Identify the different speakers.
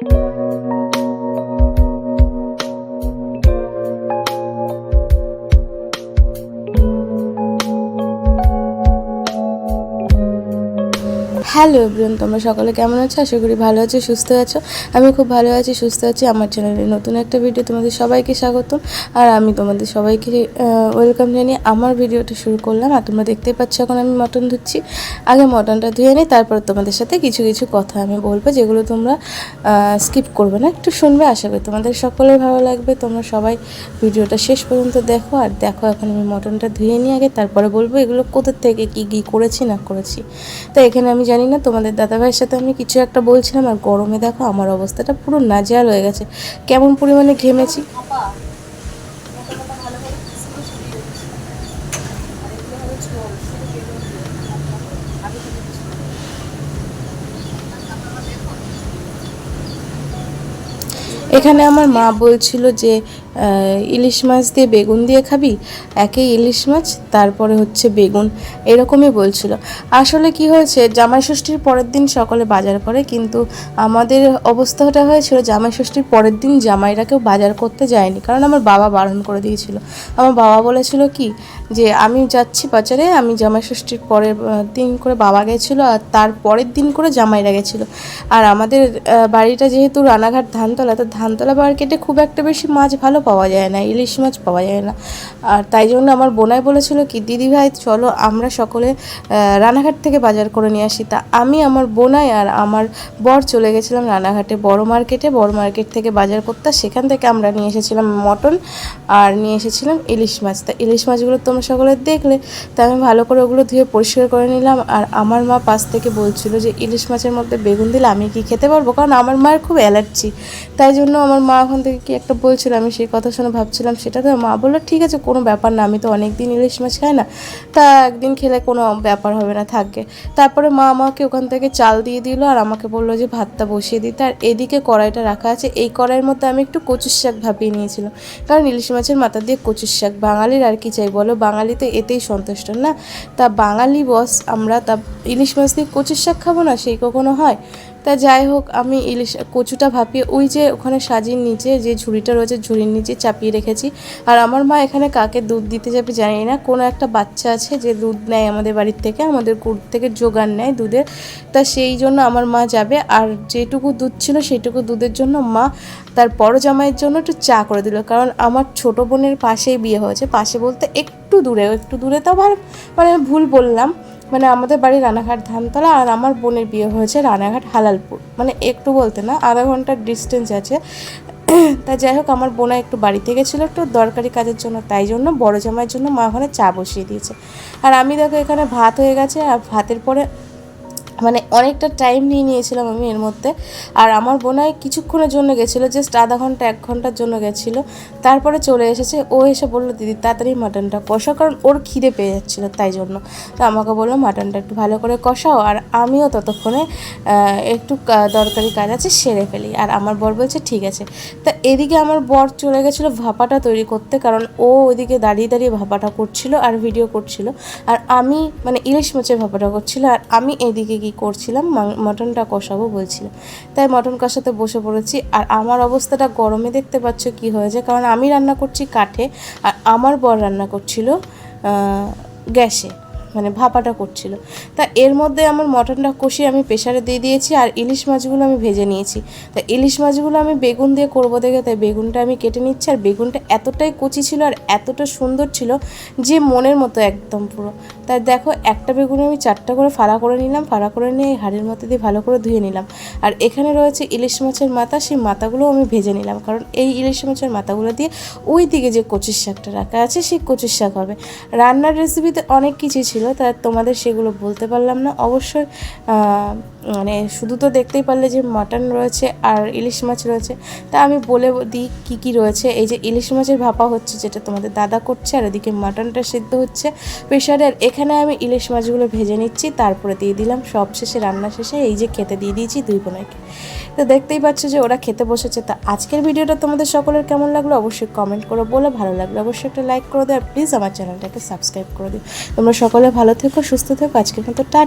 Speaker 1: Thank you. Hello everyone তোমরা সকলে কেমন আছো? আশা করি ভালো আছো, সুস্থ আছো। আমি খুব ভালো আছি, সুস্থ আছি। আমার চ্যানেলে নতুন একটা ভিডিও তোমাদের সবাইকে স্বাগতম। আর আমি তোমাদের সবাইকে ওয়েলকাম জানিয়ে আমার ভিডিওটা শুরু করলাম। আর তোমরা দেখতেই পাচ্ছ, এখন আমি মটন ধুচ্ছি। আগে মটনটা ধুয়ে নিই, তারপর তোমাদের সাথে কিছু কিছু কথা আমি বলব, যেগুলো তোমরা স্কিপ করবে না। একটু শুনবে, আশা করি তোমাদের সকলের ভালো লাগবে। তোমরা সবাই ভিডিওটা শেষ পর্যন্ত দেখো। আর দেখো, এখন আমি মটনটা ধুয়ে নিই আগে, তারপরে বলব এগুলো কোথার থেকে, কী কী করেছি, না করেছি। তো এখানে আমি জানি না তোমাদের দাদাভাইয়ের সাথে আমি কিছু একটা বলছিলাম আর গরমে দেখো আমার অবস্থাটা পুরো নাজেহাল হয়ে গেছে। কেমন পরিমাণে ঘেমেছি? এখানে আমার মা বলছিল যে ইলিশ মাছ দিয়ে বেগুন দিয়ে খাবি? একে ইলিশ মাছ, তারপরে হচ্ছে বেগুন। এরকমই বলছিল। আসলে কি হয়েছে, জামাই ষষ্ঠীর পরের দিন সকলে বাজার করে, কিন্তু আমাদের অবস্থাটা হয়েছিল জামাই ষষ্ঠীর পরের দিন জামাইরা কেউ বাজার করতে যায়নি। কারণ আমার বাবা বারণ করে দিয়েছিল। আমার বাবা বলেছিল কি, যে আমি যাচ্ছি বাজারে, আমি জামাই ষষ্ঠীর পরের দিন করে বাবা গেছিল আর তার পরের দিন করে জামাইরা গেছিল। আর আমাদের বাড়িটা যেহেতু রানাঘাট ধানতলা, তো ধানতলা মার্কেটে খুব একটা বেশি মাছ ভালো পাওয়া যায় না, ইলিশ মাছ পাওয়া যায় না। আর তাই জন্য আমার বোনাই বলেছিল কি, দিদি ভাই, চলো আমরা সকলে রানাঘাট থেকে বাজার করে নিয়ে আসি। তা আমি আমার বোনাই আর আমার বর চলে গেছিলাম রানাঘাটে, বড় মার্কেটে। বড় মার্কেট থেকে বাজার করতে সেখান থেকে আমরা নিয়ে এসেছিলাম মটন আর নিয়ে এসেছিলাম ইলিশ মাছ। তা ইলিশ মাছগুলো তোমরা সকলে দেখলে, তা আমি ভালো করে ওগুলো ধুয়ে পরিষ্কার করে নিলাম। আর আমার মা পাশ থেকে বলছিল যে, ইলিশ মাছের মধ্যে বেগুন দিলে আমি কি খেতে পারব? কারণ আমার মায়ের খুব অ্যালার্জি। তাই জন্য আমার মা ওখান থেকে কি একটা বলছিল, আমি সেই কথা শুনে ভাবছিলাম, সেটা তো মা বলল, ঠিক আছে, কোনো ব্যাপার না, আমি তো অনেক দিন ইলিশ মাছ খাই না, তা একদিন খেলে কোনো ব্যাপার হবে না, থাকবে। তারপরে মা আমাকে ওখান থেকে চাল দিয়ে দিল, আর আমাকে বলল যে, ভাতটা বসিয়ে দিতে। আর এদিকে কড়াইটা রাখা আছে, এই কড়াইয়ের মধ্যে আমি একটু কচুর শাক ভাপিয়ে নিয়েছিলাম, কারণ ইলিশ মাছের মাথা দিয়ে কচুর শাক, বাঙালির আর কি চাই বলো বাঙালি তো এতেই সন্তুষ্ট, না? তা বাঙালি বস, আমরা তা ইলিশ মাছ দিয়ে কচুর শাক খাব না, সেই কখনো হয়? তা যাই হোক, আমি ইলিশ, কচুটা ভাপিয়ে ওই যে ওখানে সাজির নিচে যে ঝুড়িটা রয়েছে, ঝুড়ির নিচে চাপিয়ে রেখেছি। আর আমার মা এখানে কাকে দুধ দিতে যাবে জানি না। কোনো একটা বাচ্চা আছে যে দুধ নেয় আমাদের বাড়ির থেকে, আমাদের কুড় থেকে জোগান নেয় দুধের। তা সেই জন্য আমার মা যাবে। আর যেটুকু দুধ ছিল সেটুকু দুধের জন্য মা তার বড় জামাইয়ের জন্য একটু চা করে দিল। কারণ আমার ছোট বোনের পাশেই বিয়ে হয়েছে। পাশে বলতে একটু দূরে একটু দূরে তো আবার মানে ভুল বললাম। মানে আমাদের বাড়ি রানাঘাট ধানতলা আর আমার বোনের বিয়ে হয়েছে রানাঘাট হালালপুর। মানে একটু বলতে না, আধা ঘণ্টার ডিস্টেন্স আছে। তা যাই হোক, আমার বোনা একটু বাড়িতে গেছিল একটু দরকারি কাজের জন্য, তাই জন্য বড় জামাইয়ের জন্য মা ওখানে চা বসিয়ে দিয়েছে। আর আমি দেখো এখানে ভাত হয়ে গেছে, আর ভাতের পরে মানে অনেকটা টাইম নিয়ে নিয়েছিলাম আমি এর মধ্যে। আর আমার বোনাই কিছুক্ষণের জন্য গেছিল জাস্ট আধা ঘণ্টা, এক ঘণ্টার জন্য গেছিল। তারপরে চলে এসেছে, ও এসে বলল, দিদি, তাড়াতাড়ি মাটনটা কষাও কারণ ওর খিদে পেয়ে যাচ্ছিল তাই জন্য। তো আমাকে বলল মাটনটা একটু ভালো করে কষাও। আর আমিও ততক্ষণে একটু দরকারি কাজ আছে, সেরে ফেলি। আর আমার বর বলছে, ঠিক আছে। তা এদিকে আমার বর চলে গেছিল ভাপাটা তৈরি করতে, কারণ ও ওইদিকে দাঁড়িয়ে দাঁড়িয়ে ভাপাটা করছিল আর ভিডিও করছিল। আর আমি মানে ইলিশ মাছের ভাপাটা করছিল। আর আমি এদিকে কি করছিলাম? মটনটা কষাবো বলছিলাম তাই মটন কষাতে বসে পড়েছি। আর আমার অবস্থাটা গরমে দেখতে পাচ্ছ কি হয়েছে? কারণ আমি রান্না করছি কাঠে, আর আমার বর রান্না করছিল গ্যাসে মানে ভাপাটা করছিল। তা এর মধ্যে আমার মটনটা কষিয়ে আমি প্রেশারে দিয়ে দিয়েছি, আর ইলিশ মাছগুলো আমি ভেজে নিয়েছি। তা ইলিশ মাছগুলো আমি বেগুন দিয়ে করব দেখে, তাই বেগুনটা আমি কেটে নিচ্ছি, আর বেগুনটা এতটাই কচি ছিল আর এতটা সুন্দর ছিল যে মনের মতো একদম পুরো। তাই দেখো, একটা বেগুন আমি চারটা করে ফাড়া করে নিলাম ফাড়া করে নিয়ে হাড়ের মধ্যে দিয়ে ভালো করে ধুয়ে নিলাম। আর এখানে রয়েছে ইলিশ মাছের মাথা, সেই মাথাগুলো আমি ভেজে নিলাম। কারণ এই ইলিশ মাছের মাথাগুলো দিয়ে ওই দিকে যে কচুর শাকটা রাখা আছে, সেই কচুর শাক হবে। রান্নার রেসিপিতে অনেক কিছু ছিল, তা তোমাদের সেগুলো বলতে পারলাম না। অবশ্যই মানে শুধু তো দেখতেই পারলে যে মাটন রয়েছে আর ইলিশ মাছ রয়েছে। তা আমি বলে দিই কী কী রয়েছে। এই যে ইলিশ মাছের ভাপা হচ্ছে, যেটা তোমাদের দাদা করছে, আর এদিকে মাটনটা সিদ্ধ হচ্ছে প্রেশারে আর এখানে আমি ইলিশ মাছগুলো ভেজে নিচ্ছি, তারপরে দিয়ে দিলাম সব শেষে রান্না শেষে এই যে খেতে দিয়ে দিয়েছি দুই বোনাইকে তো দেখতেই পাচ্ছ যে ওরা খেতে বসেছে। তা আজকের ভিডিওটা তোমাদের সকলের কেমন লাগল অবশ্যই কমেন্ট করো বলে। ভালো লাগল অবশ্যই একটা লাইক করে আর প্লিজ আমার চ্যানেলটাকে সাবস্ক্রাইব করে দিও। তোমরা সকলে ভালো থেকো, সুস্থ থেকো। আজকের মতো টাটা